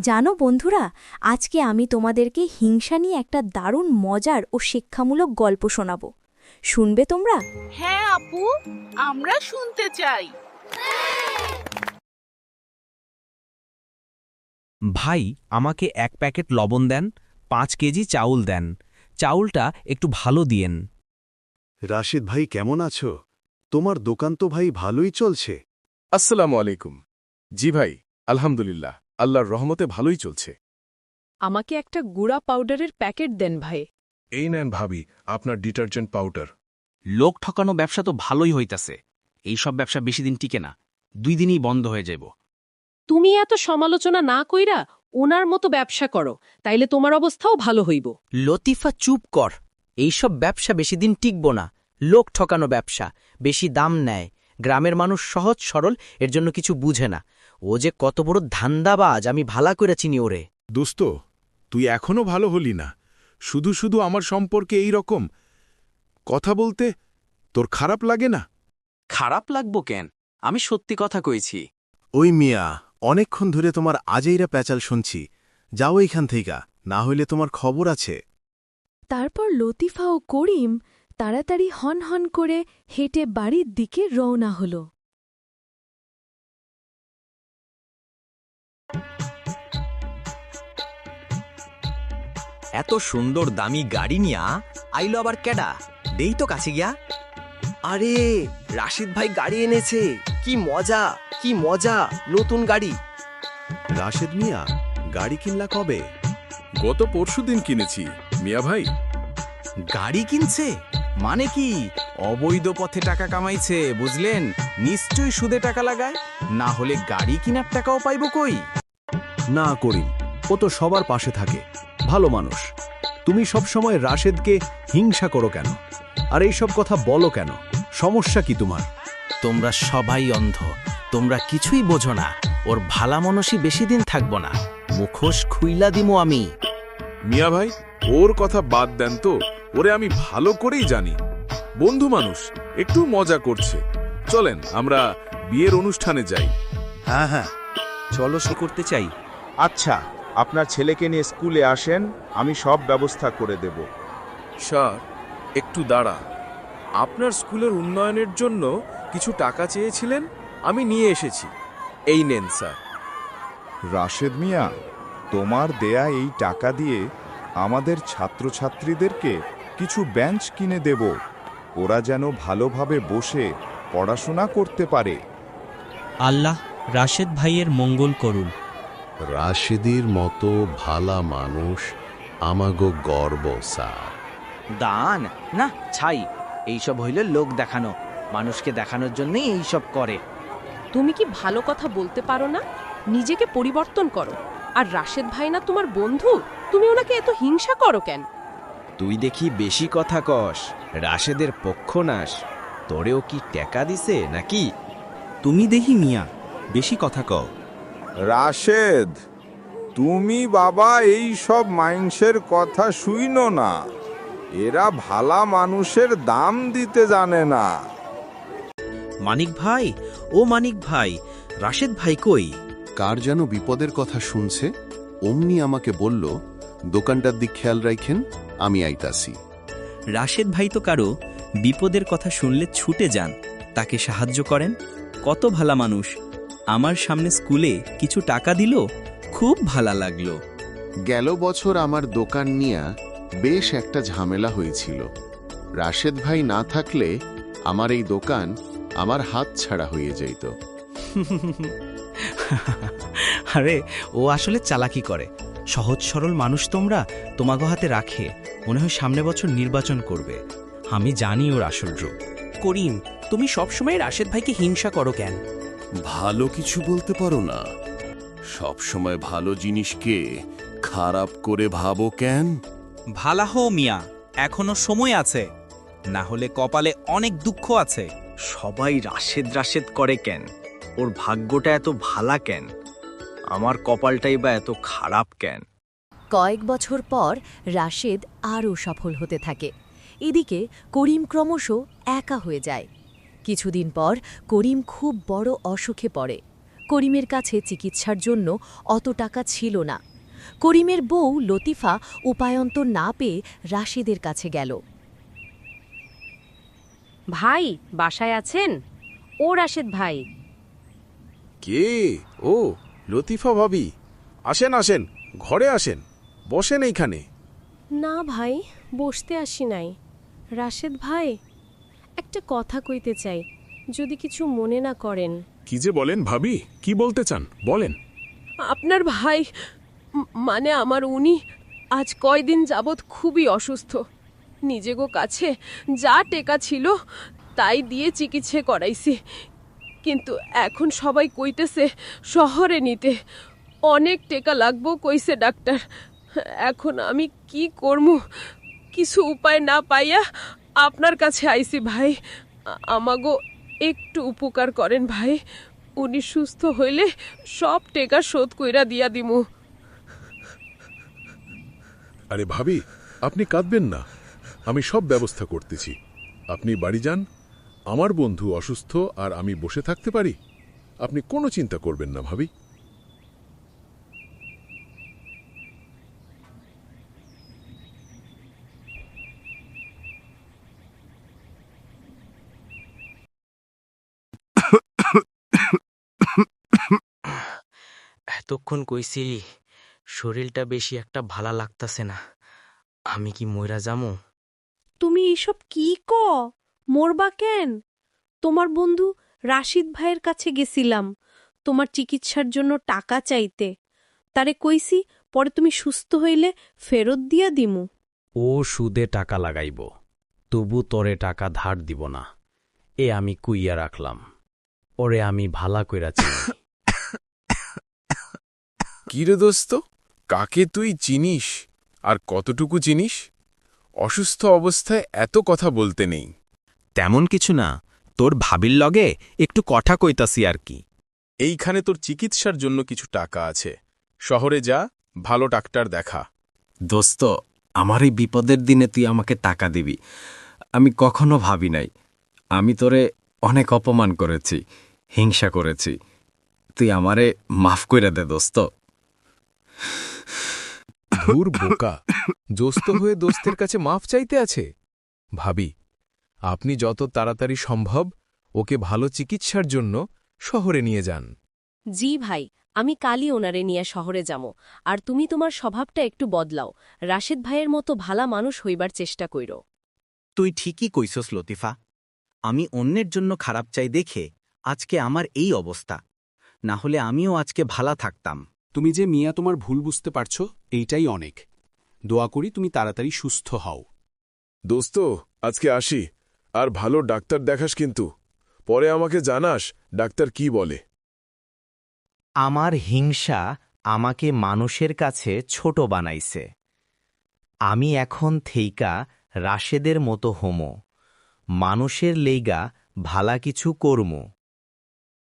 জানো বন্ধুরা আজকে আমি তোমাদেরকে হিংসা নিয়ে একটা দারুণ মজার ও শিক্ষামূলক গল্প শোনাব। শুনবে তোমরা? হ্যাঁ আপু আমরা শুনতে চাই। ভাই আমাকে এক প্যাকেট লবণ দেন পাঁচ কেজি চাউল দেন। চাউলটা একটু ভালো দিয়েন। রাশিদ ভাই কেমন আছো? তোমার দোকান তো ভাই ভালোই চলছে। আসসালামু আলাইকুম। জি ভাই আলহামদুলিল্লাহ। আল্লাহর রহমতে ভালোই চলছে। আমাকে একটা গুড়া পাউডারের প্যাকেট দেন ভাই। এই নেন ভাবি আপনার ডিটারজেন্ট পাউডার। লোক ঠকানো ব্যবসা তো ভালোই হইতাছে। এইসব ব্যবসা বেশি দিন টিকে না। দুই দিনই বন্ধ হয়ে যাব তুমি এত সমালোচনা না কইরা ওনার মতো ব্যবসা করো তাইলে তোমার অবস্থাও ভালো হইব। লতিফা চুপ কর। এইসব ব্যবসা বেশি দিন টিকব না। লোক ঠকানো ব্যবসা বেশি দাম নেয়। গ্রামের মানুষ সহজ সরল এর জন্য কিছু বুঝে না। ও যে কত বড় ধান্দাবাজ আমি ভালা করে চিনি ওরে। দোস্ত তুই এখনও ভালো হলি না। শুধু শুধু আমার সম্পর্কে এই রকম কথা বলতে তোর খারাপ লাগে না? খারাপ লাগবো কেন? আমি সত্যি কথা কইছি। ওই মিয়া অনেকক্ষণ ধরে তোমার আজেইরা প্যাচাল শুনছি। যাও এইখান থেইকা না হইলে তোমার খবর আছে। তারপর লতিফা ও করিম তাড়াতাড়ি হন হন করে হেঁটে বাড়ির দিকে রওনা হল। এত সুন্দর দামি গাড়ি নিয়া আইলো আবার কেডা দেই তো কাছে গিয়া। আরে রাশিদ ভাই গাড়ি এনেছে। কি মজা কি মজা নতুন গাড়ি। রাশেদ মিয়া গাড়ি কিনলা কবে? গত পরশুদিন কিনেছি। মিয়া ভাই। গাড়ি কিনছে? মানে কি অবৈধ পথে টাকা কামাইছে বুঝলেন? নিশ্চয়ই সুদে টাকা লাগায় না হলে গাড়ি কিনার টাকাও পাইব কই? না করিম ও তো সবার পাশে থাকে। ভালো মানুষ। তুমি সবসময় রাশেদকে হিংসা করো কেন? আর এইসব কথা বলো কেন? সমস্যা কি তোমার? তোমরা সবাই অন্ধ। তোমরা কিছুই বোঝো না। ওর ভালা মনসই বেশি দিন থাকব না। মুখোশ খুইলা দিমু আমি। মিয়া ভাই ওর কথা বাদ দেন তো। ওরে আমি ভালো করেই জানি। বন্ধু মানুষ একটু মজা করছে। চলেন আমরা বিয়ের অনুষ্ঠানে যাই। হ্যাঁ হ্যাঁ। চলো সে করতে চাই। আচ্ছা। আপনার ছেলেকে নিয়ে স্কুলে আসেন আমি সব ব্যবস্থা করে দেব। স্যার একটু দাঁড়া। আপনার স্কুলের উন্নয়নের জন্য কিছু টাকা চেয়েছিলেন? আমি নিয়ে এসেছি। এই নেন স্যার। রাশেদ মিয়া তোমার দেয়া এই টাকা দিয়ে আমাদের ছাত্রছাত্রীদেরকে কিছু বেঞ্চ কিনে দেব। ওরা যেন ভালোভাবে বসে পড়াশোনা করতে পারে। আল্লাহ রাশেদ ভাইয়ের মঙ্গল করুন। রাশেদির মতো ভালা মানুষ আমাগো গর্ব স্যার। দান? না ছাই এইসব হইলে লোক দেখানো মানুষকে দেখানোর জন্যই এইসব করে। তুমি কি ভালো কথা বলতে পারো না? নিজেকে পরিবর্তন করো। আর রাশেদ ভাই না তোমার বন্ধু? তুমি ওনাকে এত হিংসা করো কেন? তুই দেখি বেশি কথা কস রাশেদের পক্ষ নাস তোরেও কি টেকা দিছে নাকি? তুমি দেখি মিয়া বেশি কথা কও। রাশেদ তুমি বাবা এই সব মাইন্সের কথা শুইনো না। এরা ভালা মানুষের দাম দিতে জানে না। মানিক ভাই ও মানিক ভাই রাশেদ ভাই কই? কার যেন বিপদের কথা শুনছে অমনি আমাকে বলল দোকানটার দিক খেয়াল রাখেন আমি আইতাছি। রাশেদ ভাই তো কারও বিপদের কথা শুনলে ছুটে যান তাকে সাহায্য করেন। কত ভালা মানুষ আমার সামনে স্কুলে কিছু টাকা দিল? খুব ভালো লাগল। গেল বছর আমার দোকান নিয়া বেশ একটা ঝামেলা হয়েছিল। রাশেদ ভাই না থাকলে আমার এই দোকান আমার হাত ছাড়া হয়ে যাইত আরে ও আসলে চালাকি করে। সহজ সরল মানুষ তোমরা তোমাগো হাতে রাখে। মনে হয় সামনে বছর নির্বাচন করবে। আমি জানি ওর আসল রূপ। করিম তুমি সবসময় রাশেদ ভাইকে হিংসা করো কেন? ভালো কিছু বলতে পারো না। সব সময় ভালো জিনিসকে খারাপ করে ভাবো কেন? ভালা হো মিয়া এখনও সময় আছে। না হলে কপালে অনেক দুঃখ আছে। সবাই রাশেদ রাশেদ করে কেন? ওর ভাগ্যটা এত ভালা কেন? আমার কপালটাই বা এত খারাপ কেন? কয়েক বছর পর রাশেদ আরও সফল হতে থাকে। এদিকে করিম ক্রমশ একা হয়ে যায়। কিছুদিন পর করিম খুব বড় অসুখে পড়ে। করিমের কাছে চিকিৎসার জন্য অত টাকা ছিল না। করিমের বউ লতিফা উপায়ন্তর না পেয়ে রাশিদের কাছে গেল। ভাই বাসায় আছেন? ও রাশেদ ভাই। কে? ও লতিফা ভাবি। আসেন আসেন ঘরে আসেন বসেন এইখানে। না ভাই বসতে আসি নাই। রাশেদ ভাই একটা কথা কইতে চাই যদি কিছু মনে না করেন। কি যে বলেন ভাবি? কি বলতে চান? বলেন। আপনার ভাই মানে আমার উনি আজ কয়দিন যাবৎ খুবই অসুস্থ। নিজেগো কাছে যা টেকা ছিল তাই দিয়ে চিকিৎসা করাইছি। কিন্তু এখন সবাই কইতেছে শহরে নিতে। অনেক টেকা লাগবো কইছে ডাক্তার। এখন আমি কি করমু? কিছু উপায় না পাইয়া আপনার কাছে আইসি ভাই। আমাগো একটু উপকার করেন ভাই। উনি সুস্থ হইলে সব টেকা শোধ কইরা দিয়া দিমু। আরে ভাবি, আপনি কাঁদবেন না। আমি সব ব্যবস্থা করতেছি। আপনি বাড়ি যান, আমার বন্ধু অসুস্থ আর আমি বসে থাকতে পারি। আপনি কোনো চিন্তা করবেন না ভাবি। এতক্ষণ কইছি শরীরটা বেশি একটা ভালা লাগতাছে না। আমি কি মইরা যামু? তুমি এইসব কি ক? মরবা কেন? তোমার বন্ধু রাশিদ ভাইয়ের কাছে গেছিলাম তোমার চিকিৎসার জন্য টাকা চাইতে। তারে কইছি পরে তুমি সুস্থ হইলে ফেরত দিয়া দিমু। ও সুদে টাকা লাগাইব তবু তরে টাকা ধার দিব না। এ আমি কুইয়া রাখলাম ওরে আমি ভালা কইরা চিনি। কি রে দোস্ত? কাকে তুই চিনিস? আর কতটুকু চিনিস? অসুস্থ অবস্থায় এত কথা বলতে নেই। তেমন কিছু না। তোর ভাবির লগে একটু কথা কইতাছি আর কি। এইখানে তোর চিকিৎসার জন্য কিছু টাকা আছে। শহরে যা ভালো ডাক্তার দেখা। দোস্ত আমার এই বিপদের দিনে তুই আমাকে টাকা দিবি। আমি কখনো ভাবি নাই। আমি তোরে অনেক অপমান করেছি হিংসা করেছি। তুই আমারে মাফ কইরা দে দোস্ত। ধুর বোকা দোস্ত হয়ে দোস্তের কাছে মাফ চাইতে আছে। ভাবি আপনি যত তাড়াতাড়ি সম্ভব ওকে ভালো চিকিৎসার জন্য শহরে নিয়ে যান। জি ভাই আমি কালই ওনারে নিয়ে শহরে যাব আর তুমি তোমার স্বভাবটা একটু বদলাও রাশেদ ভাইয়ের মতো ভালা মানুষ হইবার চেষ্টা কইরো। তুই ঠিকই কইছস লতিফা আমি অন্যের জন্য খারাপ চাই দেখে আজকে আমার এই অবস্থা না হলে আমিও আজকে ভালা থাকতাম। তুমি যে মিয়া তোমার ভুল বুঝতে পারছ এইটাই অনেক। দোয়া করি তুমি তাড়াতাড়ি সুস্থ হও। দোস্ত আজকে আসি। আর ভালো ডাক্তার দেখাস কিন্তু। পরে আমাকে জানাস ডাক্তার কি বলে। আমার হিংসা আমাকে মানুষের কাছে ছোট বানাইছে। আমি এখন থেইকা রাশেদের মতো হোমো। মানুষের লেগা ভালা কিছু কর্ম।